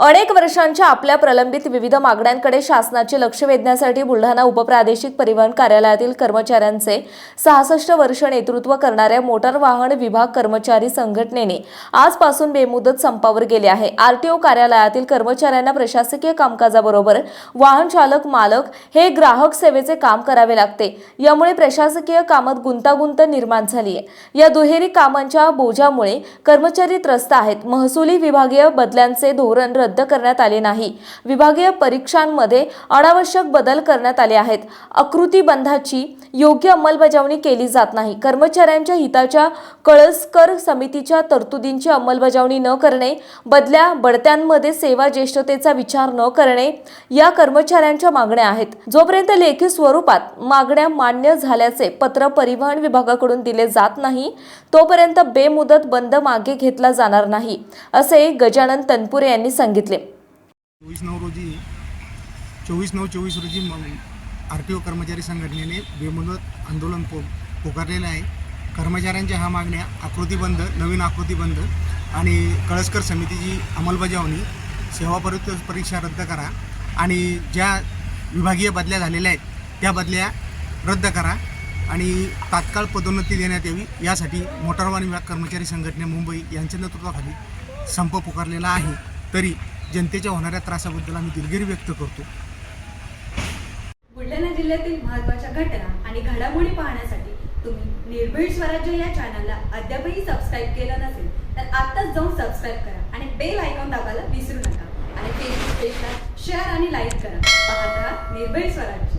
अनेक वर्षांच्या आपल्या प्रलंबित विविध मागण्यांकडे शासनाचे लक्ष वेधण्यासाठी बुलढाणा उपप्रादेशिक परिवहन कार्यालयातील कर्मचाऱ्यांचे सहासष्ट वर्ष नेतृत्व करणाऱ्या मोटार वाहन विभाग कर्मचारी संघटनेने आजपासून बेमुदत संपावर गेले आहे. आरटीओ कार्यालयातील कर्मचाऱ्यांना प्रशासकीय कामकाजाबरोबर वाहन चालक मालक हे ग्राहक सेवेचे काम करावे लागते. यामुळे प्रशासकीय कामात गुंतागुंत निर्माण झाली आहे. या दुहेरी कामांच्या बोजामुळे कर्मचारी त्रस्त आहेत. महसुली विभागीय बदल्यांचे धोरण रद्द करण्यात आले नाही. विभागीय परीक्षांमध्ये अनावश्यक बदल करण्यात आले आहेत. आकृतीबंधाची योग्य अंमलबजावणी केली जात नाही. कर्मचाऱ्यांच्या हिताच्या कळसकर समितीच्या तरतुदींची अंमलबजावणी न करणे बदल्या बढत्यांमध्ये सेवा ज्येष्ठतेचा विचार न करणे या कर्मचाऱ्यांच्या मागण्या आहेत. जोपर्यंत लेखी स्वरूपात मागण्या मान्य झाल्याचे पत्र परिवहन विभागाकडून दिले जात नाही तोपर्यंत बेमुदत बंद मागे घेतला जाणार नाही असे गजानन तनपुरे यांनी सांगितले चोवीस नऊ रोजी चोवीस नऊ चोवीस रोजी आर टी ओ कर्मचारी संघटनेने बेमुदत आंदोलन पो पुकारलेलं आहे. कर्मचाऱ्यांच्या ह्या मागण्या आकृती बंद नवीन आकृती बंद आणि कळसकर समितीची अंमलबजावणी सेवा परीक्षा परीक्षा रद्द करा आणि ज्या विभागीय बदल्या झालेल्या आहेत त्या बदल्या रद्द करा आणि तात्काळ पदोन्नती देण्यात यावी. यासाठी मोटार वाहन विभाग कर्मचारी संघटने मुंबई यांच्या नेतृत्वाखाली संप पुकारलेला आहे. तरी जनतेच्या होणाऱ्या त्रासाबद्दल आम्ही दिलगिरी व्यक्त करतो. बुलढाणा जिल्ह्यातील महत्त्वाच्या घटना आणि घडामोडी पाहण्यासाठी तुम्ही निर्भीड स्वराज्य या चॅनलला अद्यापही सबस्क्राईब केलं नसेल तर आत्ताच जाऊन सबस्क्राईब करा आणि बेल आयकॉन दाबायला विसरू नका. आणि फेसबुक पेजला शेअर आणि लाईक करा. पाहत राहा निर्भीड स्वराज्य.